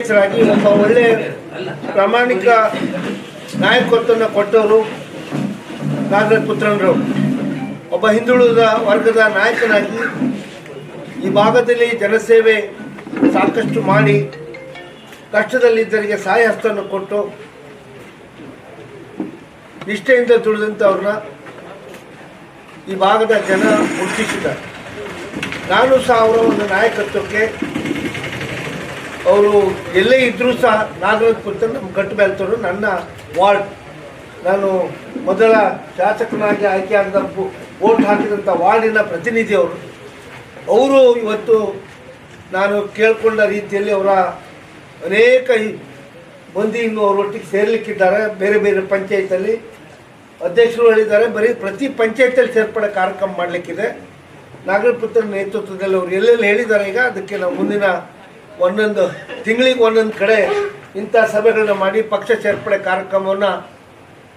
ಒಬ್ಬ ಒಳ್ಳೆ ಪ್ರಾಮಾಣಿಕ ನಾಯಕತ್ವವನ್ನು ಕೊಟ್ಟವರು ನಾಗರಾಜ್ ಪುತ್ರನರು ಒಬ್ಬ ಹಿಂದುಳಿದ ವರ್ಗದ ನಾಯಕನಾಗಿ ಈ ಭಾಗದಲ್ಲಿ ಜನಸೇವೆ ಸಾಕಷ್ಟು ಮಾಡಿ ಕಷ್ಟದಲ್ಲಿದ್ದರಿಗೆ ಸಹಾಯ ಹಸ್ತವನ್ನು ಕೊಟ್ಟು ನಿಷ್ಠೆಯಿಂದ ದುಡಿದಂಥವ್ರನ್ನ ಈ ಭಾಗದ ಜನ ಗುರುತಿಸಿದ್ದಾರೆ ನಾನು ಸಹ ಅವರ ಒಂದು ನಾಯಕತ್ವಕ್ಕೆ ಅವರು ಎಲ್ಲೇ ಇದ್ದರೂ ಸಹ ನಾಗರಾಜ್ ಪುತ್ರ ನಮ್ಮ ಗಟ್ಟುಬೆಲ್ತವರು ನನ್ನ ವಾರ್ಡ್. ನಾನು ಮೊದಲ ಶಾಸಕನಾಗಿ ಆಯ್ಕೆಯಾದ ವೋಟ್ ಹಾಕಿದಂಥ ವಾರ್ಡಿನ ಪ್ರತಿನಿಧಿ ಅವರು. ಇವತ್ತು ನಾನು ಕೇಳಿಕೊಂಡ ರೀತಿಯಲ್ಲಿ ಅವರ ಅನೇಕ ಮಂದಿ ಇನ್ನು ಅವರೊಟ್ಟಿಗೆ ಸೇರಲಿಕ್ಕಿದ್ದಾರೆ. ಬೇರೆ ಬೇರೆ ಪಂಚಾಯತಲ್ಲಿ ಅಧ್ಯಕ್ಷರು ಹೇಳಿದ್ದಾರೆ. ಬರೀ ಪ್ರತಿ ಪಂಚಾಯತಲ್ಲಿ ಸೇರ್ಪಡೆ ಕಾರ್ಯಕ್ರಮ ಮಾಡಲಿಕ್ಕಿದೆ. ನಾಗರಪುತ್ರ ನೇತೃತ್ವದಲ್ಲಿ ಅವರು ಎಲ್ಲೆಲ್ಲಿ ಹೇಳಿದ್ದಾರೆ ಈಗ, ಅದಕ್ಕೆ ನಾವು ಮುಂದಿನ ಒಂದೊಂದು ತಿಂಗಳಿಗೆ ಒಂದೊಂದು ಕಡೆ ಇಂಥ ಸಭೆಗಳನ್ನ ಮಾಡಿ ಪಕ್ಷ ಸೇರ್ಪಡೆ ಕಾರ್ಯಕ್ರಮವನ್ನು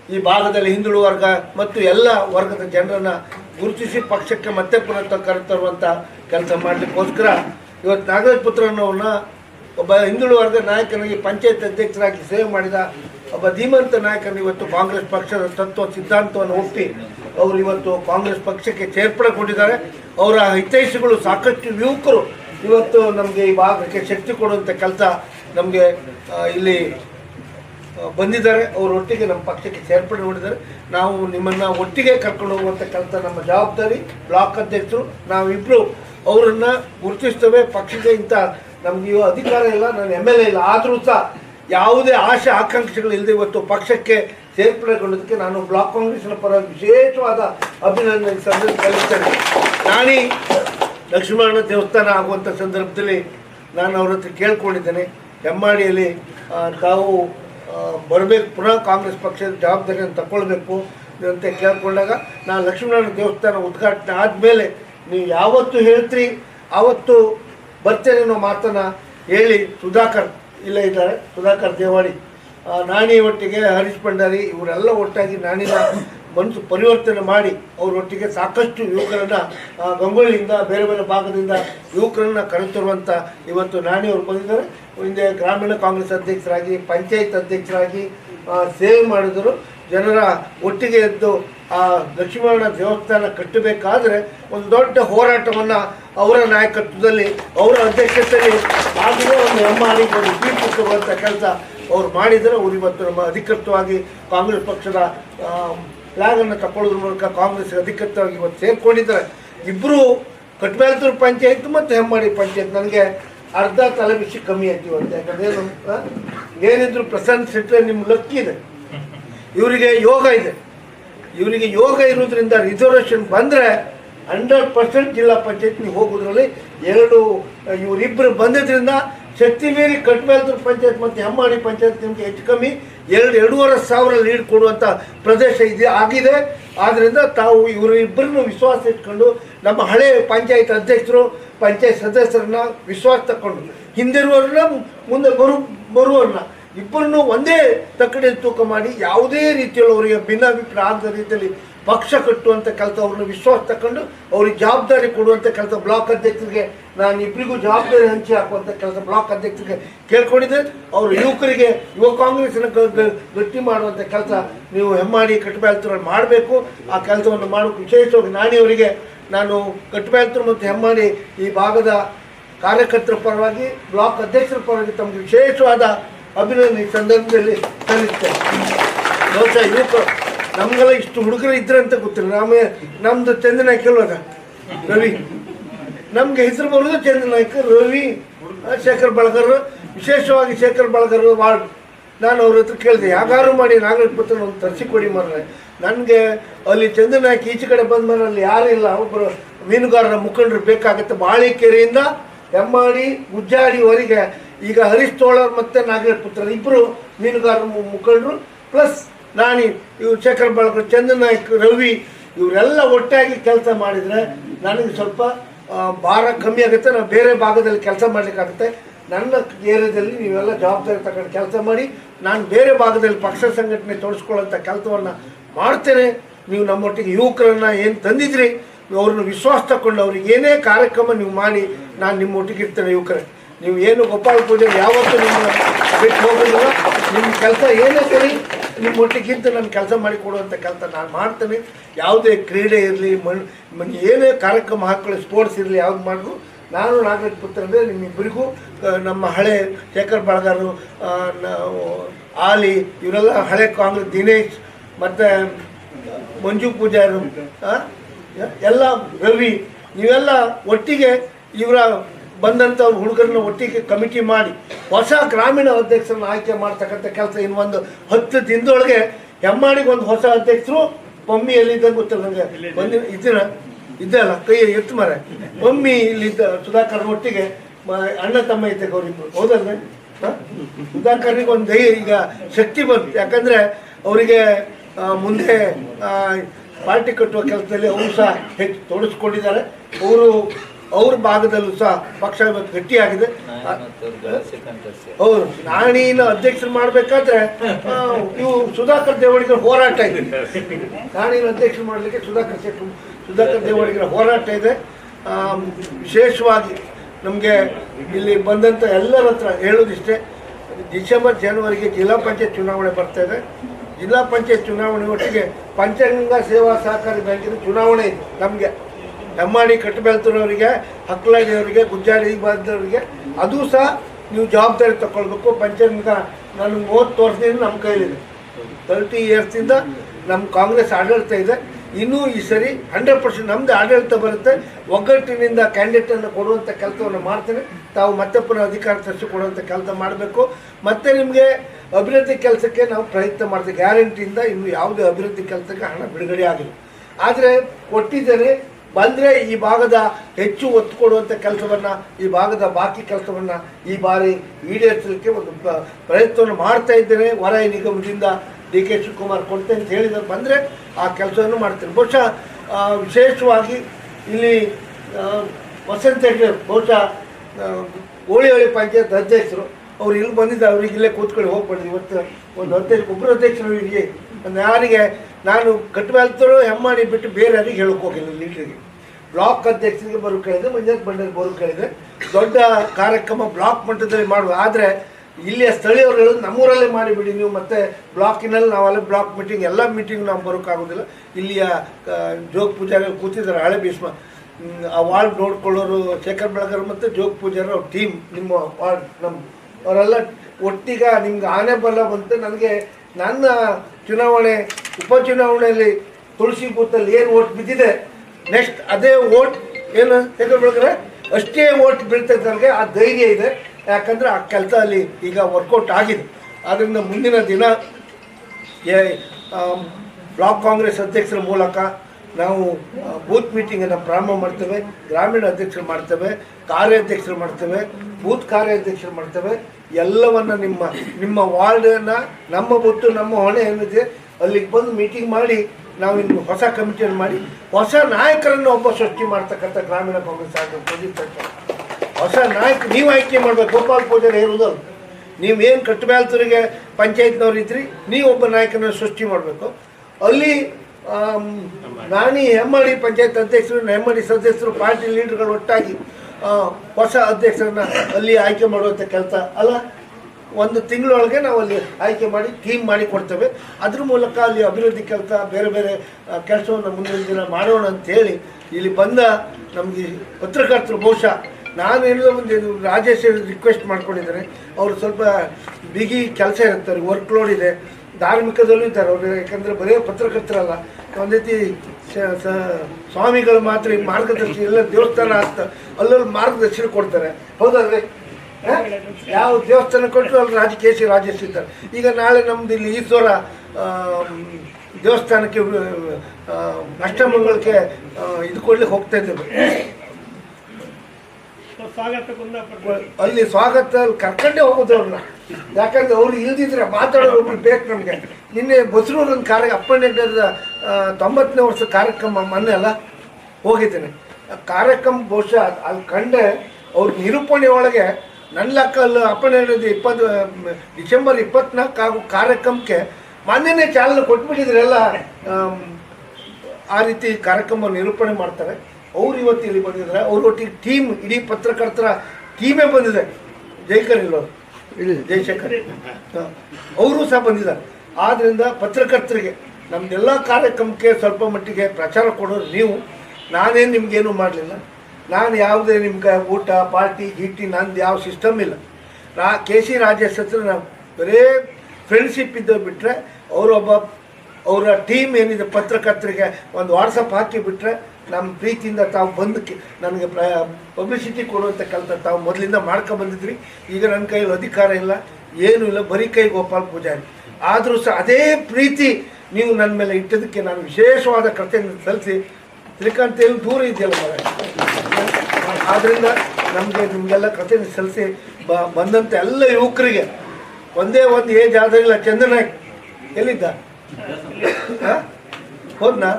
ಈ ಭಾಗದಲ್ಲಿ ಹಿಂದುಳಿದ ವರ್ಗ ಮತ್ತು ಎಲ್ಲ ವರ್ಗದ ಜನರನ್ನು ಗುರುತಿಸಿ ಪಕ್ಷಕ್ಕೆ ಮತ್ತೆ ಪುನಃ ಕರೆತರುವಂಥ ಕೆಲಸ ಮಾಡಲಿಕ್ಕೋಸ್ಕರ ಇವತ್ತು ನಾಗರಾಜ್ ಪುತ್ರನವ್ರನ್ನ ಒಬ್ಬ ಹಿಂದುಳಿದ ವರ್ಗ ನಾಯಕನಾಗಿ ಪಂಚಾಯತ್ ಅಧ್ಯಕ್ಷರಾಗಿ ಸೇವೆ ಮಾಡಿದ ಒಬ್ಬ ಧೀಮಂತ ನಾಯಕನ ಇವತ್ತು ಕಾಂಗ್ರೆಸ್ ಪಕ್ಷದ ತತ್ವ ಸಿದ್ಧಾಂತವನ್ನು ಒಪ್ಪಿ ಅವರು ಇವತ್ತು ಕಾಂಗ್ರೆಸ್ ಪಕ್ಷಕ್ಕೆ ಸೇರ್ಪಡೆಗೊಂಡಿದ್ದಾರೆ. ಅವರ ಹಿತೈಷಿಗಳು ಸಾಕಷ್ಟು ಯುವಕರು ಇವತ್ತು ನಮಗೆ ಈ ಭಾಗಕ್ಕೆ ಶಕ್ತಿ ಕೊಡುವಂಥ ಕೆಲಸ ನಮಗೆ ಇಲ್ಲಿ ಬಂದಿದ್ದಾರೆ. ಅವರೊಟ್ಟಿಗೆ ನಮ್ಮ ಪಕ್ಷಕ್ಕೆ ಸೇರ್ಪಡೆ ಮಾಡಿದ್ದಾರೆ. ನಾವು ನಿಮ್ಮನ್ನು ಒಟ್ಟಿಗೆ ಕರ್ಕೊಂಡು ಹೋಗುವಂಥ ಕೆಲಸ ನಮ್ಮ ಜವಾಬ್ದಾರಿ, ಬ್ಲಾಕ್ ಅಧ್ಯಕ್ಷರು ನಾವಿಬ್ಬರು ಅವರನ್ನು ಗುರುತಿಸ್ತೇವೆ. ಪಕ್ಷಕ್ಕೆ ಇಂಥ ನಮ್ಗೆ ಇವ ಅಧಿಕಾರ ಇಲ್ಲ, ನಾನು ಎಂ ಎಲ್ ಇಲ್ಲ. ಆದರೂ ಸಹ ಯಾವುದೇ ಆಶೆ ಆಕಾಂಕ್ಷೆಗಳು ಇಲ್ಲದೆ ಇವತ್ತು ಪಕ್ಷಕ್ಕೆ ಸೇರ್ಪಡೆಗೊಂಡದಕ್ಕೆ ನಾನು ಬ್ಲಾಕ್ ಕಾಂಗ್ರೆಸ್ನ ಪರ ವಿಶೇಷವಾದ ಅಭಿನಂದನೆ ಸಲ್ಲಿಸ್ತೇನೆ. ನಾನೀ ಲಕ್ಷ್ಮಣ ದೇವಸ್ಥಾನ ಆಗುವಂಥ ಸಂದರ್ಭದಲ್ಲಿ ನಾನು ಅವ್ರ ಹತ್ರ ಕೇಳ್ಕೊಂಡಿದ್ದೇನೆ. ಹೆಮ್ಮಾಡಿಯಲ್ಲಿ ತಾವು ಬರಬೇಕು, ಪುನಃ ಕಾಂಗ್ರೆಸ್ ಪಕ್ಷದ ಜವಾಬ್ದಾರಿಯನ್ನು ತಗೊಳ್ಬೇಕು ಅಂತ ಕೇಳ್ಕೊಂಡಾಗ ನಾನು ಲಕ್ಷ್ಮೀನಾರಾಯಣ ದೇವಸ್ಥಾನ ಉದ್ಘಾಟನೆ ಆದಮೇಲೆ ನೀವು ಯಾವತ್ತು ಹೇಳ್ತೀರಿ ಆವತ್ತು ಬರ್ತೇನೆ ಅನ್ನೋ ಮಾತನ್ನು ಹೇಳಿ ಸುಧಾಕರ್ ಇಲ್ಲ ಇದ್ದಾರೆ, ಸುಧಾಕರ್ ದೇವಾಡಿ. ನಾಣಿ ಒಟ್ಟಿಗೆ ಹರೀಶ್ ಭಂಡಾರಿ, ಇವರೆಲ್ಲ ಒಟ್ಟಾಗಿ ನಾಣಿನ ಮನಸ್ಸು ಪರಿವರ್ತನೆ ಮಾಡಿ ಅವರೊಟ್ಟಿಗೆ ಸಾಕಷ್ಟು ಯುವಕರನ್ನು ಗಂಗೊಳ್ಳಿಯಿಂದ, ಬೇರೆ ಬೇರೆ ಭಾಗದಿಂದ ಯುವಕರನ್ನ ಕರೆತರುವಂಥ ಇವತ್ತು ನಾಣಿ ಅವರು ಬಂದಿದ್ದಾರೆ. ಹಿಂದೆ ಗ್ರಾಮೀಣ ಕಾಂಗ್ರೆಸ್ ಅಧ್ಯಕ್ಷರಾಗಿ, ಪಂಚಾಯತ್ ಅಧ್ಯಕ್ಷರಾಗಿ ಸೇವೆ ಮಾಡಿದರು. ಜನರ ಒಟ್ಟಿಗೆ ಎದ್ದು, ಆ, ಲಕ್ಷ್ಮೀನಾರಾಯಣ ದೇವಸ್ಥಾನ ಕಟ್ಟಬೇಕಾದ್ರೆ ಒಂದು ದೊಡ್ಡ ಹೋರಾಟವನ್ನು ಅವರ ನಾಯಕತ್ವದಲ್ಲಿ, ಅವರ ಅಧ್ಯಕ್ಷತೆಯಲ್ಲಿ ಆಗಲೇ ಒಂದು ಹೆಮ್ಮಾರಿ ಒಂದು ಕೊಡುವಂಥ ಕೆಲಸ ಅವ್ರು ಮಾಡಿದರೆ. ಅವ್ರು ಇವತ್ತು ನಮ್ಮ ಅಧಿಕೃತವಾಗಿ ಕಾಂಗ್ರೆಸ್ ಪಕ್ಷದ ಫ್ಲಾಗನ್ನು ತಗೊಳ್ಳೋದ್ರ ಮೂಲಕ ಕಾಂಗ್ರೆಸ್ ಅಧಿಕೃತವಾಗಿ ಇವತ್ತು ಸೇರ್ಕೊಂಡಿದ್ದಾರೆ. ಇಬ್ಬರು ಕಟ್ಮೇಲ್ತೂರು ಪಂಚಾಯತ್ ಮತ್ತು ಹೆಮ್ಮಾಡಿ ಪಂಚಾಯತ್ ನನಗೆ ಅರ್ಧ ತಲೆಬಿಸಿ ಕಮ್ಮಿ ಆಯ್ತು ಇವತ್ತು. ಯಾಕಂದರೆ ಏನಿದ್ರು ಪ್ರಸನ್ನ ಸಿಟ್ಟರೆ ನಿಮ್ಮ ಲಕ್ಕಿ ಇದೆ. ಇವರಿಗೆ ಯೋಗ ಇದೆ. ಇವರಿಗೆ ಯೋಗ ಇರೋದ್ರಿಂದ ರಿಸರ್ವೇಷನ್ ಬಂದರೆ ಹಂಡ್ರೆಡ್ ಪರ್ಸೆಂಟ್ ಜಿಲ್ಲಾ ಪಂಚಾಯತ್ ನೀವು ಹೋಗೋದ್ರಲ್ಲಿ ಎರಡು ಇವರಿಬ್ಬರು ಬಂದಿದ್ರಿಂದ ಶಕ್ತಿ ಮೀರಿ ಕಟ್ಬೇಲ್ತೂರು ಪಂಚಾಯತ್ ಮತ್ತು ಹೆಮ್ಮಾಡಿ ಪಂಚಾಯತ್ ನಿಮಗೆ ಹೆಚ್ಚು ಕಮ್ಮಿ ಎರಡು, ಎರಡೂವರೆ ಸಾವಿರ ಲೀಡ್ ಕೊಡುವಂಥ ಪ್ರದೇಶ ಇದೆ, ಆಗಿದೆ. ಆದ್ದರಿಂದ ತಾವು ಇವರು ಇಬ್ಬರನ್ನು ವಿಶ್ವಾಸ ಇಟ್ಕೊಂಡು ನಮ್ಮ ಹಳೆ ಪಂಚಾಯತ್ ಅಧ್ಯಕ್ಷರು, ಪಂಚಾಯತ್ ಸದಸ್ಯರನ್ನ ವಿಶ್ವಾಸ ತಗೊಂಡು ಹಿಂದಿರುವವ್ರನ್ನ ಮುಂದೆ ಬರು, ಬರುವವ್ರನ್ನ ಇಬ್ಬರನ್ನು ಒಂದೇ ತಕ್ಕಡಿ ತೂಕ ಮಾಡಿ ಯಾವುದೇ ರೀತಿಯಲ್ಲಿ ಅವರಿಗೆ ಭಿನ್ನಾಭಿಪ್ರಾಯ ಆಗದ ರೀತಿಯಲ್ಲಿ ಪಕ್ಷ ಕಟ್ಟುವಂಥ ಕೆಲಸ ಅವ್ರನ್ನ ವಿಶ್ವಾಸ ತಗೊಂಡು ಅವ್ರಿಗೆ ಜವಾಬ್ದಾರಿ ಕೊಡುವಂಥ ಕೆಲಸ ಬ್ಲಾಕ್ ಅಧ್ಯಕ್ಷರಿಗೆ, ನಾನು ಇಬ್ಬರಿಗೂ ಜವಾಬ್ದಾರಿ ಹಂಚಿ ಹಾಕುವಂಥ ಕೆಲಸ ಬ್ಲಾಕ್ ಅಧ್ಯಕ್ಷರಿಗೆ ಕೇಳ್ಕೊಂಡಿದ್ದೆ. ಅವರು ಯುವಕರಿಗೆ, ಯುವ ಕಾಂಗ್ರೆಸ್ನ ಗಟ್ಟಿ ಮಾಡುವಂಥ ಕೆಲಸ ನೀವು ಹೆಮ್ಮಾಡಿ ಕಟ್ಟಬೇಲ್ತೂರಲ್ಲಿ ಮಾಡಬೇಕು. ಆ ಕೆಲಸವನ್ನು ಮಾಡೋಕೆ ವಿಶೇಷವಾಗಿ ನಾಣಿಯವರಿಗೆ ನಾನು ಕಟ್ಟಬೇಲ್ತೂರು ಮತ್ತು ಹೆಮ್ಮಾಡಿ ಈ ಭಾಗದ ಕಾರ್ಯಕರ್ತರ ಪರವಾಗಿ, ಬ್ಲಾಕ್ ಅಧ್ಯಕ್ಷರ ಪರವಾಗಿ ತಮಗೆ ವಿಶೇಷವಾದ ಅಭಿನಂದನೆ ಈ ಸಂದರ್ಭದಲ್ಲಿ ಸಲ್ಲಿಸ್ತೇನೆ ಬಹುಶಃ ನಮಗೆಲ್ಲ ಇಷ್ಟು ಹುಡುಗರು ಇದ್ರೆ ಅಂತ ಗೊತ್ತಿಲ್ಲ. ನಮ್ಮ ನಮ್ದು ಚಂದ್ರನಾಯ್ಕ ಅಲ್ವಾಗ ರವಿ. ನಮ್ಗೆ ಹೆಸರು ಬರೋದು ಚಂದ್ರನಾಯ್ಕ ರವಿ ಶೇಖರ್ ಬಳಗರ್, ವಿಶೇಷವಾಗಿ ಶೇಖರ್ ಬಳಗರ್ ಭಾಳ ನಾನು ಅವ್ರ ಹತ್ರ ಕೇಳಿದೆ ಯಾಗಾರು ಮಾಡಿ ನಾಗರಾಜ್ ಪುತ್ರ ಒಂದು ತರಿಸಿಕೊಡಿ ಮಾರ್ರೆ. ನನಗೆ ಅಲ್ಲಿ ಚಂದ್ರನಾಯ್ಕ ಈಚೆ ಕಡೆ ಬಂದ ಮೇಲೆ ಅಲ್ಲಿ ಯಾರೂ ಇಲ್ಲ. ಒಬ್ಬರು ಮೀನುಗಾರರ ಮುಖಂಡರು ಬೇಕಾಗತ್ತೆ. ಬಾಳಿಕೆರೆಯಿಂದ ಹೆಮ್ಮಾಡಿ ಗುಜ್ಜಾಡಿವರೆಗೆ ಈಗ ಹರೀಶ್ ತೋಳರ್ ಮತ್ತು ನಾಗೇಶ್ ಪುತ್ರ ಇಬ್ಬರು ಮೀನುಗಾರರು ಮುಖಂಡರು ಪ್ಲಸ್ ನಾನಿ, ಇವ್ರು ಶೇಖರ್ ಬಳಗರ್ ಚಂದ್ರನಾಯ್ಕ ರವಿ, ಇವರೆಲ್ಲ ಒಟ್ಟಾಗಿ ಕೆಲಸ ಮಾಡಿದರೆ ನನಗೆ ಸ್ವಲ್ಪ ಭಾರ ಕಮ್ಮಿ ಆಗುತ್ತೆ. ನಾನು ಬೇರೆ ಭಾಗದಲ್ಲಿ ಕೆಲಸ ಮಾಡಲಿಕ್ಕಾಗುತ್ತೆ. ನನ್ನ ಏರಿಯಾದಲ್ಲಿ ನೀವೆಲ್ಲ ಜವಾಬ್ದಾರಿ ತಗೊಂಡು ಕೆಲಸ ಮಾಡಿ, ನಾನು ಬೇರೆ ಭಾಗದಲ್ಲಿ ಪಕ್ಷ ಸಂಘಟನೆ ತೋರಿಸ್ಕೊಳ್ಳೋಂಥ ಕೆಲಸವನ್ನು ಮಾಡ್ತೇನೆ. ನೀವು ನಮ್ಮೊಟ್ಟಿಗೆ ಯುವಕರನ್ನು ಏನು ತಂದಿದ್ರಿ, ಅವ್ರನ್ನ ವಿಶ್ವಾಸ ತಗೊಂಡು ಅವ್ರಿಗೆ ಏನೇ ಕಾರ್ಯಕ್ರಮ ನೀವು ಮಾಡಿ, ನಾನು ನಿಮ್ಮೊಟ್ಟಿಗೆ ಇರ್ತೇನೆ ಯುವಕರೇ. ನೀವು ಏನು ಗೋಪಾಲ ಪೂಜೆ ಯಾವತ್ತೂ ನಿಮ್ಮ ಬಿಟ್ಟು ಹೋಗೋದಿಲ್ಲ. ನಿಮ್ಮ ಕೆಲಸ ಏನೇ ಸರಿ, ನಿಮ್ಮ ಒಟ್ಟಿಗಿಂತ ನಾನು ಕೆಲಸ ಮಾಡಿ ಕೊಡುವಂಥ ಕೆಲಸ ನಾನು ಮಾಡ್ತೇನೆ. ಯಾವುದೇ ಕ್ರೀಡೆ ಇರಲಿ ಮಣ್ ಏನೇ ಕಾರ್ಯಕ್ರಮ ಹಾಕೊಳ್ಳಿ ಸ್ಪೋರ್ಟ್ಸ್ ಇರಲಿ, ಯಾವ್ದು ಮಾಡಿದ್ರು, ನಾನು ನಾಗರಾಜ್ ಪುತ್ರ ಅಂದರೆ ನಿಮ್ಮಿಬ್ಬರಿಗೂ ನಮ್ಮ ಹಳೆ ಶೇಖರ್ ಬಳಗಾರು ಆಲಿ, ಇವರೆಲ್ಲ ಹಳೆ ಕಾಂಗ್ರೆಸ್, ದಿನೇಶ್, ಮತ್ತು ಮಂಜು ಪೂಜಾರು ಎಲ್ಲ ರವಿ, ನೀವೆಲ್ಲ ಒಟ್ಟಿಗೆ ಇವರ ಬಂದಂಥ ಹುಡುಗರನ್ನ ಒಟ್ಟಿಗೆ ಕಮಿಟಿ ಮಾಡಿ ಹೊಸ ಗ್ರಾಮೀಣ ಅಧ್ಯಕ್ಷರನ್ನ ಆಯ್ಕೆ ಮಾಡ್ತಕ್ಕಂಥ ಕೆಲಸ ಇನ್ನು ಒಂದು ಹತ್ತು ದಿನದೊಳಗೆ ಹೆಮ್ಮಾಡಿಗೆ ಒಂದು ಹೊಸ ಅಧ್ಯಕ್ಷರು ಪಮ್ಮಿ ಎಲ್ಲಿದ್ದ ಗೊತ್ತಿಲ್ಲ ನನಗೆ ಬಂದಿನ ಇದ್ದೀರ? ಇದ್ದಲ್ಲ ಕೈ ಎತ್ತು ಮರ ಪಮ್ಮಿ ಇಲ್ಲಿದ್ದ ಸುಧಾಕರ್ ಒಟ್ಟಿಗೆ ಅಣ್ಣ ತಮ್ಮ ಇದ್ದ ಅವರಿಬ್ಬರು ಹೌದಲ್ಲ? ಸುಧಾಕರ್ನಿಗೆ ಒಂದು ಧೈರ್ಯ ಈಗ ಶಕ್ತಿ ಬಂತು ಯಾಕಂದ್ರೆ ಅವರಿಗೆ ಮುಂದೆ ಪಾರ್ಟಿ ಕಟ್ಟುವ ಕೆಲಸದಲ್ಲಿ ಅವರು ಸಹ ಹೆಚ್ಚು ತೊಡಗಿಸ್ಕೊಂಡಿದ್ದಾರೆ. ಅವರು ಅವ್ರ ಭಾಗದಲ್ಲೂ ಸಹ ಪಕ್ಷ ಇವತ್ತು ಗಟ್ಟಿಯಾಗಿದೆ. ಹೌದು ನಾಣಿನ ಅಧ್ಯಕ್ಷರು ಮಾಡಬೇಕಾದ್ರೆ ಇವು ಸುಧಾಕರ್ ದೇವಡಿಗರ ಹೋರಾಟ ಇದೆ. ನಾಣಿನ ಅಧ್ಯಕ್ಷರು ಮಾಡಲಿಕ್ಕೆ ಸುಧಾಕರ್ ಶೆಟ್ಟಿ ಸುಧಾಕರ್ ದೇವಡಿಗರ ಹೋರಾಟ ಇದೆ. ವಿಶೇಷವಾಗಿ ನಮಗೆ ಇಲ್ಲಿ ಬಂದಂಥ ಎಲ್ಲರ ಹತ್ರ ಹೇಳೋದಿಷ್ಟೇ ಡಿಸೆಂಬರ್ ಜನವರಿಗೆ ಜಿಲ್ಲಾ ಪಂಚಾಯತ್ ಚುನಾವಣೆ ಬರ್ತಾ ಇದೆ. ಜಿಲ್ಲಾ ಪಂಚಾಯತ್ ಚುನಾವಣೆ ಒಟ್ಟಿಗೆ ಪಂಚಗಂಗಾ ಸೇವಾ ಸಹಕಾರಿ ಬ್ಯಾಂಕಿನ ಚುನಾವಣೆ ಇದೆ ನಮಗೆ. ಹೆಮ್ಮಾಡಿ ಕಟ್ಟಬೆಲ್ತೂರವರಿಗೆ ಹಕ್ಲಾಡಿಯವರಿಗೆ ಗುಜ್ಜಾಡಿ ಬಂದವರಿಗೆ, ಅದು ಸಹ ನೀವು ಜವಾಬ್ದಾರಿ ತಗೊಳ್ಬೇಕು ಪಂಚಾಯತ್ ನಾನು ಮೂವತ್ತು ವರ್ಷದಿಂದ ನಮ್ಮ ಕೈಲಿದೆ. ತರ್ಟಿ ಇಯರ್ಸಿಂದ ನಮ್ಮ ಕಾಂಗ್ರೆಸ್ ಆಡಳಿತ ಇದೆ. ಇನ್ನೂ ಈ ಸರಿ ಹಂಡ್ರೆಡ್ ಪರ್ಸೆಂಟ್ ನಮ್ಮದು ಆಡಳಿತ ಬರುತ್ತೆ. ಒಗ್ಗಟ್ಟಿನಿಂದ ಕ್ಯಾಂಡಿಡೇಟನ್ನು ಕೊಡುವಂಥ ಕೆಲಸವನ್ನು ಮಾಡ್ತೇನೆ ತಾವು ಮತ್ತೆ ಪುನಃ ಅಧಿಕಾರ ತರಿಸಿ ಕೊಡುವಂಥ ಕೆಲಸ ಮಾಡಬೇಕು. ಮತ್ತೆ ನಿಮಗೆ ಅಭಿವೃದ್ಧಿ ಕೆಲಸಕ್ಕೆ ನಾವು ಪ್ರಯತ್ನ ಮಾಡ್ತೇವೆ. ಗ್ಯಾರಂಟಿಯಿಂದ ಇನ್ನು ಯಾವುದೇ ಅಭಿವೃದ್ಧಿ ಕೆಲಸಕ್ಕೆ ಹಣ ಬಿಡುಗಡೆ ಆಗಿಲ್ಲ. ಆದರೆ ಕೊಟ್ಟಿದ್ದೇನೆ ಬಂದರೆ ಈ ಭಾಗದ ಹೆಚ್ಚು ಒತ್ತು ಕೊಡುವಂಥ ಕೆಲಸವನ್ನು, ಈ ಭಾಗದ ಬಾಕಿ ಕೆಲಸವನ್ನು ಈ ಬಾರಿ ಈಡೇರಿಸಲಿಕ್ಕೆ ಒಂದು ಪ್ರಯತ್ನವನ್ನು ಮಾಡ್ತಾ ಇದ್ದೇನೆ. ವರಾಯಿ ನಿಗಮದಿಂದ ಡಿ ಕೆ ಶಿವಕುಮಾರ್ ಕೊಡ್ತೇನೆ ಅಂತ ಹೇಳಿದ್ರು ಬಂದರೆ ಆ ಕೆಲಸವನ್ನು ಮಾಡ್ತೇನೆ. ಬಹುಶಃ ವಿಶೇಷವಾಗಿ ಇಲ್ಲಿ ವಸಂತ ಹೆಗ್ಡೆ, ಬಹುಶಃ ಹೋಳಿ ಪಂಚಾಯತ್ ಅಧ್ಯಕ್ಷರು, ಅವ್ರು ಇಲ್ಲಿ ಬಂದಿದ್ದ ಅವ್ರಿಗೆ ಇಲ್ಲೇ ಕೂತ್ಕೊಳ್ಳಿ ಹೋಗ್ಬಾರ್ದು ಇವತ್ತು ಒಂದು ಅಧ್ಯಕ್ಷ ಒಬ್ಬರು ಅಧ್ಯಕ್ಷರು ಇಲ್ಲಿ ಯಾರಿಗೆ ನಾನು ಕಟ್ಟಬೆಲ್ತರು ಹೆಮ್ಮಾಡಿ ಬಿಟ್ಟು ಬೇರೆ ಯಾರಿಗೆ ಹೇಳಕ್ಕೆ ಹೋಗಿಲ್ಲ ಲೀಡರಿಗೆ ಬ್ಲಾಕ್ ಅಧ್ಯಕ್ಷರಿಗೆ ಬರೋ ಕೇಳಿದೆ ಮಂಜಾತ್ ಬಂಡರ್ ಬರೋ ಕೇಳಿದೆ ದೊಡ್ಡ ಕಾರ್ಯಕ್ರಮ ಬ್ಲಾಕ್ ಮಟ್ಟದಲ್ಲಿ ಮಾಡುವ. ಆದರೆ ಇಲ್ಲಿಯ ಸ್ಥಳೀಯರು ಹೇಳೋದು ನಮ್ಮೂರಲ್ಲೇ ಮಾಡಿಬಿಡಿ ನೀವು ಮತ್ತೆ ಬ್ಲಾಕಿನಲ್ಲಿ ನಾವೆಲ್ಲ ಬ್ಲಾಕ್ ಮೀಟಿಂಗ್ ಎಲ್ಲ ಮೀಟಿಂಗ್ ನಾವು ಬರೋಕ್ಕಾಗೋದಿಲ್ಲ ಇಲ್ಲಿಯ ಜೋಗ ಪೂಜಾರಿ ಕೂತಿದ್ದಾರೆ, ಹಳೆ ಭೀಷ್ಮ. ಆ ವಾರ್ಡ್ ನೋಡ್ಕೊಳ್ಳೋರು ಶೇಖರ್ ಬೆಳಗರ್ ಮತ್ತು ಜೋಗ ಪೂಜಾರ ಟೀಮ್ ನಿಮ್ಮ ವಾರ್ಡ್ ನಮ್ಮ ಅವರೆಲ್ಲ ಒಟ್ಟಿಗೆ ನಿಮ್ಗೆ ಆನೆ ಬಲ ಬಂತು, ನನಗೆ ನನ್ನ ಚುನಾವಣೆ, ಉಪಚುನಾವಣೆಯಲ್ಲಿ ತುಳಸಿ ಬೂತಲ್ಲಿ ಏನು ಓಟ್ ಬಿದ್ದಿದೆ? ನೆಕ್ಸ್ಟ್ ಅದೇ ಓಟ್ ಏನು ಬೆಳಗ್ರೆ ಅಷ್ಟೇ ಓಟ್ ಬೀಳ್ತದೆ ನನಗೆ ಆ ಧೈರ್ಯ ಇದೆ. ಯಾಕಂದರೆ ಆ ಕೆಲಸ ಅಲ್ಲಿ ಈಗ ವರ್ಕೌಟ್ ಆಗಿದೆ. ಆದ್ದರಿಂದ ಮುಂದಿನ ದಿನ ಏ ಬ್ಲಾಕ್ ಕಾಂಗ್ರೆಸ್ ಅಧ್ಯಕ್ಷರ ಮೂಲಕ ನಾವು ಬೂತ್ ಮೀಟಿಂಗನ್ನು ಪ್ರಾರಂಭ ಮಾಡ್ತೇವೆ, ಗ್ರಾಮೀಣ ಅಧ್ಯಕ್ಷರು ಮಾಡ್ತೇವೆ. ಕಾರ್ಯಾಧ್ಯಕ್ಷರು ಮಾಡ್ತೇವೆ, ಬೂತ್ ಕಾರ್ಯಾಧ್ಯಕ್ಷರು ಮಾಡ್ತೇವೆ. ಎಲ್ಲವನ್ನ ನಿಮ್ಮ ನಿಮ್ಮ ವಾರ್ಡನ್ನು ನಮ್ಮ ಬುತ್ತು ನಮ್ಮ ಹೊಣೆ ಏನಿದೆ, ಅಲ್ಲಿಗೆ ಬಂದು ಮೀಟಿಂಗ್ ಮಾಡಿ, ನಾವು ಇನ್ನು ಹೊಸ ಕಮಿಟಿಯನ್ನು ಮಾಡಿ, ಹೊಸ ನಾಯಕರನ್ನು ಒಬ್ಬ ಸೃಷ್ಟಿ ಮಾಡ್ತಕ್ಕಂಥ ಗ್ರಾಮೀಣ ಕಾಂಗ್ರೆಸ್ ಆಗಬೇಕು ಹೊಸ ನಾಯಕ, ನೀವು ಆಯ್ಕೆ ಮಾಡ್ಬೇಕು, ಗೋಪಾಲ್ ಪೂಜಾರಿ ಇರುವುದಲ್ಲ ನೀವೇನು ಕಟ್ಟಬೇಲ್ತರಿಗೆ ಪಂಚಾಯತ್ನವ್ರು ಇದ್ರಿ, ನೀವು ಒಬ್ಬ ನಾಯಕನ ಸೃಷ್ಟಿ ಮಾಡಬೇಕು. ಅಲ್ಲಿ ನಾನಿ ಹೆಮ್ಮಡಿ ಪಂಚಾಯತ್ ಅಧ್ಯಕ್ಷರು ಹೆಮ್ಮಡಿ ಸದಸ್ಯರು, ಪಾರ್ಟಿ ಲೀಡರ್ಗಳು ಒಟ್ಟಾಗಿ ಹೊಸ ಅಧ್ಯಕ್ಷರನ್ನ ಅಲ್ಲಿ ಆಯ್ಕೆ ಮಾಡುವಂಥ ಕೆಲಸ ಅಲ್ಲ. ಒಂದು ತಿಂಗಳೊಳಗೆ ನಾವು ಅಲ್ಲಿ ಆಯ್ಕೆ ಮಾಡಿ ಟೀಮ್ ಮಾಡಿ ಕೊಡ್ತೇವೆ. ಅದ್ರ ಮೂಲಕ ಅಲ್ಲಿ ಅಭಿವೃದ್ಧಿ ಕೆಲಸ, ಬೇರೆ ಬೇರೆ ಕೆಲಸವನ್ನು ಮುಂದಿನ ದಿನ ಮಾಡೋಣ ಅಂತೇಳಿ ಇಲ್ಲಿ ಬಂದ ನಮಗೆ ಪತ್ರಕರ್ತರು ಬಹುಶಃ ನಾನು ಹೇಳಿದ ಒಂದು ರಾಜೇಶ್ ರಿಕ್ವೆಸ್ಟ್ ಮಾಡ್ಕೊಂಡಿದ್ದಾರೆ ಅವರು ಸ್ವಲ್ಪ ಬಿಗಿ ಕೆಲಸ ಇರುತ್ತೆ ಅವ್ರಿಗೆ ವರ್ಕ್ ಲೋಡ್ ಇದೆ. ಧಾರ್ಮಿಕದಲ್ಲೂ ಇದ್ದಾರೆ. ಅವರು ಯಾಕಂದರೆ ಬರೀ ಪತ್ರಕರ್ತರಲ್ಲ. ಒಂದು ರೀತಿ ಶ- ಸ- ಸ್ವಾಮಿಗಳು ಮಾತ್ರ ಈ ಮಾರ್ಗದರ್ಶಿ ಎಲ್ಲ ದೇವಸ್ಥಾನ ಅಂತ ಅಲ್ಲಲ್ಲಿ ಮಾರ್ಗದರ್ಶನ ಕೊಡ್ತಾರೆ. ಹೌದಲ್ರಿ? ಯಾವ ದೇವಸ್ಥಾನ ಕೊಟ್ಟರು ಅಲ್ಲಿ ರಾಜಕೇಶಿ ಇದ್ದಾರೆ ಈಗ ನಾಳೆ ನಮ್ದು ಇಲ್ಲಿ ಈಶ್ವರ ದೇವಸ್ಥಾನಕ್ಕೆ ಅಷ್ಟಮಂಗಳಕ್ಕೆ ಇದು ಕೊಡ್ಲಿಕ್ಕೆ ಹೋಗ್ತಾ ಇದ್ದೇವೆ. ಅಲ್ಲಿ ಸ್ವಾಗತ ಅಲ್ಲಿ ಕರ್ಕೊಂಡೇ ಹೋಗೋದು ಅವ್ರನ್ನ. ಯಾಕಂದ್ರೆ ಅವ್ರು ಇಲ್ದಿದ್ರೆ ಮಾತಾಡೋರು ಒಬ್ರು ಬೇಕು ನಮಗೆ. ನಿನ್ನೆ ಬಸರೂರೊಂದು ಕಾರ್ಯ ಅಪ್ಪಣ್ಣದ ತೊಂಬತ್ತನೇ ವರ್ಷ ಕಾರ್ಯಕ್ರಮ ಮೊನ್ನೆ ಅಲ್ಲ, ಹೋಗಿದ್ದೇನೆ. ಕಾರ್ಯಕ್ರಮ ಬಹುಶಃ ಅಲ್ಲಿ ಕಂಡೆ ಅವ್ರ ನಿರೂಪಣೆ ಒಳಗೆ ನನ್ನ ಲೆಕ್ಕ ಅಲ್ಲಿ ಹೇಳಿದ್ ಇಪ್ಪತ್ತು ಡಿಸೆಂಬರ್ ಇಪ್ಪತ್ನಾಲ್ಕು ಆಗೋ ಕಾರ್ಯಕ್ರಮಕ್ಕೆ ಮೊನ್ನೆನೇ ಚಾಲನೆ ಕೊಟ್ಬಿಟ್ಟಿದ್ರೆಲ್ಲ ಆ ರೀತಿ ಕಾರ್ಯಕ್ರಮ ನಿರೂಪಣೆ ಮಾಡ್ತಾರೆ. ಅವ್ರು ಇವತ್ತು ಇಲ್ಲಿ ಬಂದಿದ್ದಾರೆ. ಅವ್ರ ಒಟ್ಟಿಗೆ ಟೀಮ್ ಇಡೀ ಪತ್ರಕರ್ತರ ಟೀಮೇ ಬಂದಿದೆ. ಜೈಕರ್ ಇಲ್ಲಿ. ಜಯಶಂಕರ್ ಅವರು ಸಹ ಬಂದಿದ್ದಾರೆ. ಆದ್ದರಿಂದ ಪತ್ರಕರ್ತರಿಗೆ ನಮ್ದೆಲ್ಲ ಕಾರ್ಯಕ್ರಮಕ್ಕೆ ಸ್ವಲ್ಪ ಮಟ್ಟಿಗೆ ಪ್ರಚಾರ ಕೊಡೋರು ನೀವು. ನಾನೇನು ನಿಮ್ಗೇನು ಮಾಡಲಿಲ್ಲ. ನಾನು ಯಾವುದೇ ನಿಮ್ಗೆ ಊಟ ಪಾರ್ಟಿ ಗೀಟಿ ನಂದು ಯಾವ ಸಿಸ್ಟಮ್ ಇಲ್ಲ. ರಾ ಕೆ ಸಿ ರಾಜೇಶ್ ಹತ್ರ ನಾವು ಬರೇ ಫ್ರೆಂಡ್ಶಿಪ್ ಇದ್ದು ಬಿಟ್ಟರೆ ಅವರೊಬ್ಬ ಅವರ ಟೀಮ್ ಏನಿದೆ ಪತ್ರಕರ್ತರಿಗೆ ಒಂದು ವಾಟ್ಸಪ್ ಹಾಕಿ ಬಿಟ್ಟರೆ ನಮ್ಮ ಪ್ರೀತಿಯಿಂದ ತಾವು ಬಂದು ನನಗೆ ಪ್ರ ಪಬ್ಲಿಸಿಟಿ ಕೊಡುವಂಥ ಕೆಲಸ ತಾವು ಮೊದಲಿಂದ ಮಾಡ್ಕೊ ಬಂದಿದ್ರಿ. ಈಗ ನನ್ನ ಕೈಯಲ್ಲಿ ಅಧಿಕಾರ ಇಲ್ಲ, ಏನೂ ಇಲ್ಲ, ಬರೀ ಕೈ ಗೋಪಾಲ್ ಪೂಜಾರಿ. ಆದರೂ ಸಹ ಅದೇ ಪ್ರೀತಿ ನೀವು ನನ್ನ ಮೇಲೆ ಇಟ್ಟದಕ್ಕೆ ನಾನು ವಿಶೇಷವಾದ ಕೃತಜ್ಞತೆ ಸಲ್ಲಿಸಿ. ಶ್ರೀಕಾಂತ್ ಏನು ದೂರ ಇದೆಯಲ್ಲ ಮಗ? ಆದ್ದರಿಂದ ನಮಗೆ ನಿಮಗೆಲ್ಲ ಕೃತಜ್ಞತೆ ಸಲ್ಲಿಸಿ ಬ ಬಂದಂಥ ಎಲ್ಲ ಯುವಕರಿಗೆ. ಒಂದೇ ಒಂದು ಏಜ್ ಆದಾಗಿಲ್ಲ ಚಂದ್ರನಾಯ್ಕ ಎಲ್ಲಿದ್ದ? ಹೋದ್ನಾ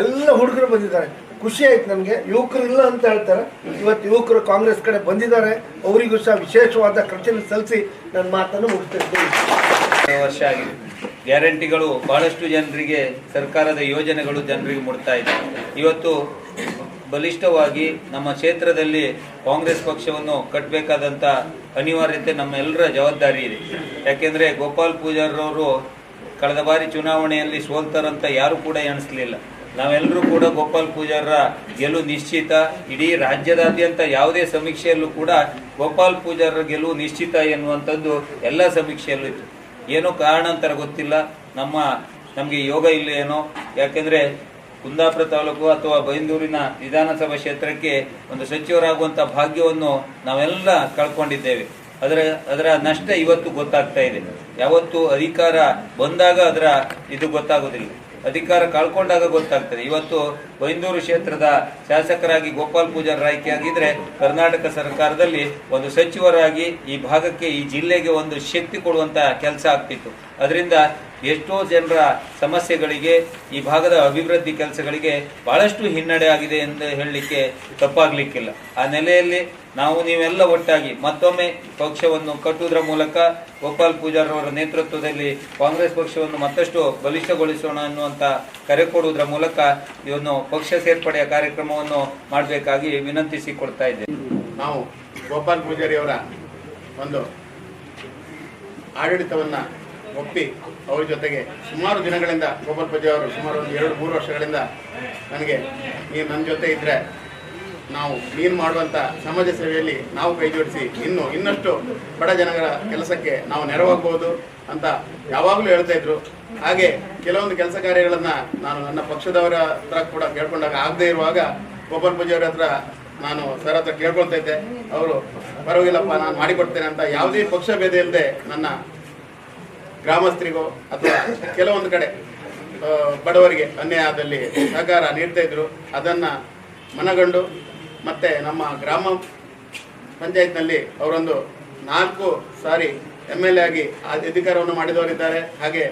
ಎಲ್ಲ ಹುಡುಗರು ಬಂದಿದ್ದಾರೆ. ಖುಷಿ ಆಯ್ತು ನಮಗೆ. ಯುವಕರು ಇಲ್ಲ ಅಂತ ಹೇಳ್ತಾರೆ. ಇವತ್ತು ಯುವಕರು ಕಾಂಗ್ರೆಸ್ ಕಡೆ ಬಂದಿದ್ದಾರೆ. ಅವರಿಗೂ ಸಹ ವಿಶೇಷವಾದ ಕೃತಜ್ಞತೆ ಸಲ್ಲಿಸಿ ನನ್ನ ಮಾತನ್ನು ಮುಗಿಸ್ತೇನೆ ವರ್ಷ ಆಗಿದೆ. ಗ್ಯಾರಂಟಿಗಳು ಬಹಳಷ್ಟು ಜನರಿಗೆ, ಸರ್ಕಾರದ ಯೋಜನೆಗಳು ಜನರಿಗೆ ಮುಡ್ತಾ ಇದೆ. ಇವತ್ತು ಬಲಿಷ್ಠವಾಗಿ ನಮ್ಮ ಕ್ಷೇತ್ರದಲ್ಲಿ ಕಾಂಗ್ರೆಸ್ ಪಕ್ಷವನ್ನು ಕಟ್ಟಬೇಕಾದಂಥ ಅನಿವಾರ್ಯತೆ ನಮ್ಮೆಲ್ಲರ ಜವಾಬ್ದಾರಿ ಇದೆ. ಯಾಕೆಂದರೆ ಗೋಪಾಲ್ ಪೂಜಾರವರು ಕಳೆದ ಬಾರಿ ಚುನಾವಣೆಯಲ್ಲಿ ಸೋಲ್ತಾರಂತ ಯಾರು ಕೂಡ ಎಣಿಸ್ಲಿಲ್ಲ. ನಾವೆಲ್ಲರೂ ಕೂಡ ಗೋಪಾಲ್ ಪೂಜಾರರ ಗೆಲುವು ನಿಶ್ಚಿತ. ಇಡೀ ರಾಜ್ಯದಾದ್ಯಂತ ಯಾವುದೇ ಸಮೀಕ್ಷೆಯಲ್ಲೂ ಕೂಡ ಗೋಪಾಲ್ ಪೂಜಾರರ ಗೆಲುವು ನಿಶ್ಚಿತ ಎನ್ನುವಂಥದ್ದು ಎಲ್ಲ ಸಮೀಕ್ಷೆಯಲ್ಲೂ ಇತ್ತು. ಏನೋ ಕಾರಣಾಂತರ ಗೊತ್ತಿಲ್ಲ. ನಮ್ಮ, ನಮಗೆ ಯೋಗ ಇಲ್ಲ ಏನೋ. ಯಾಕೆಂದರೆ ಕುಂದಾಪುರ ತಾಲೂಕು ಅಥವಾ ಬೈಂದೂರಿನ ವಿಧಾನಸಭಾ ಕ್ಷೇತ್ರಕ್ಕೆ ಒಂದು ಸಚಿವರಾಗುವಂಥ ಭಾಗ್ಯವನ್ನು ನಾವೆಲ್ಲ ಕಳ್ಕೊಂಡಿದ್ದೇವೆ. ಅದರ ಅದರ ನಷ್ಟ ಇವತ್ತು ಗೊತ್ತಾಗ್ತಾ ಇದೆ. ಯಾವತ್ತು ಅಧಿಕಾರ ಬಂದಾಗ ಅದರ ಇದು ಗೊತ್ತಾಗೋದಿಲ್ಲ ಅಧಿಕಾರ ಕಳ್ಕೊಂಡಾಗ ಗೊತ್ತಾಗ್ತದೆ. ಇವತ್ತು ಬೈಂದೂರು ಕ್ಷೇತ್ರದ ಶಾಸಕರಾಗಿ ಗೋಪಾಲ್ ಪೂಜಾರ್ ಆಯ್ಕೆಯಾಗಿದ್ರೆ ಕರ್ನಾಟಕ ಸರ್ಕಾರದಲ್ಲಿ ಒಂದು ಸಚಿವರಾಗಿ ಈ ಭಾಗಕ್ಕೆ, ಈ ಜಿಲ್ಲೆಗೆ ಒಂದು ಶಕ್ತಿ ಕೊಡುವಂತ ಕೆಲಸ ಆಗ್ತಿತ್ತು. ಅದರಿಂದ ಎಷ್ಟೋ ಜನರ ಸಮಸ್ಯೆಗಳಿಗೆ, ಈ ಭಾಗದ ಅಭಿವೃದ್ಧಿ ಕೆಲಸಗಳಿಗೆ ಬಹಳಷ್ಟು ಹಿನ್ನಡೆ ಆಗಿದೆ ಎಂದು ಹೇಳಲಿಕ್ಕೆ ತಪ್ಪಾಗ್ಲಿಕ್ಕಿಲ್ಲ. ಆ ನೆಲೆಯಲ್ಲಿ ನಾವು ನೀವೆಲ್ಲ ಒಟ್ಟಾಗಿ ಮತ್ತೊಮ್ಮೆ ಪಕ್ಷವನ್ನು ಕಟ್ಟುವುದರ ಮೂಲಕ ಗೋಪಾಲ್ ಪೂಜಾರ್ ಅವರ ನೇತೃತ್ವದಲ್ಲಿ ಕಾಂಗ್ರೆಸ್ ಪಕ್ಷವನ್ನು ಮತ್ತಷ್ಟು ಬಲಿಷ್ಠಗೊಳಿಸೋಣ ಅನ್ನುವಂತ ಕರೆ ಕೊಡುವುದರ ಮೂಲಕ ಇವನ್ನು ಪಕ್ಷ ಸೇರ್ಪಡೆಯ ಕಾರ್ಯಕ್ರಮವನ್ನು ಮಾಡಬೇಕಾಗಿ ವಿನಂತಿಸಿಕೊಡ್ತಾ ಇದ್ದೇವೆ ನಾವು ಗೋಪಾಲ್ ಪೂಜಾರಿ ಅವರ ಒಂದು ಆಡಳಿತವನ್ನು ಒಪ್ಪಿ ಅವರ ಜೊತೆಗೆ ಸುಮಾರು ದಿನಗಳಿಂದ ಗೋಪಾಲ್ ಪೂಜೆ ಅವರು ಸುಮಾರು ಒಂದು ಎರಡು, ಮೂರು ವರ್ಷಗಳಿಂದ ನನಗೆ ನೀನು ನನ್ನ ಜೊತೆ ಇದ್ದರೆ ನಾವು ನೀನು ಮಾಡುವಂಥ ಸಮಾಜ ಸೇವೆಯಲ್ಲಿ ನಾವು ಕೈ ಜೋಡಿಸಿ ಇನ್ನು ಇನ್ನಷ್ಟು ಬಡ ಜನಗಳ ಕೆಲಸಕ್ಕೆ ನಾವು ನೆರವಾಗಬಹುದು ಅಂತ ಯಾವಾಗಲೂ ಹೇಳ್ತಾ ಇದ್ರು. ಹಾಗೆ ಕೆಲವೊಂದು ಕೆಲಸ ಕಾರ್ಯಗಳನ್ನು ನಾನು ನನ್ನ ಪಕ್ಷದವರ ಹತ್ರ ಕೂಡ ಕೇಳ್ಕೊಂಡಾಗ ಆಗದೇ ಇರುವಾಗ ಗೋಪಾಲ್ ಅವರ ಹತ್ರ ನಾನು ಸರ್ ಹತ್ರ ಕೇಳ್ಕೊಳ್ತಾ ಇದ್ದೆ. ಅವರು ಪರವಾಗಿಲ್ಲಪ್ಪ, ನಾನು ಮಾಡಿಕೊಡ್ತೇನೆ ಅಂತ ಯಾವುದೇ ಪಕ್ಷ ಭೇದ ಇಲ್ಲದೆ ನನ್ನ ಗ್ರಾಮಸ್ಥರಿಗೋ ಅಥವಾ ಕೆಲವೊಂದು ಕಡೆ ಬಡವರಿಗೆ ಅನ್ಯಾಯದಲ್ಲಿ ಸಹಕಾರ ನೀಡ್ತಾ ಇದ್ರು, ಅದನ್ನ ಮನಗಂಡು ಮತ್ತೆ ನಮ್ಮ ಗ್ರಾಮ ಪಂಚಾಯತ್ನಲ್ಲಿ ಅವರೊಂದು ನಾಲ್ಕು ಸಾರಿ ಎಂ ಎಲ್ ಎ ಆಗಿ ಅಧಿಕಾರವನ್ನು ಮಾಡಿದವರಿದ್ದಾರೆ. ಹಾಗೆ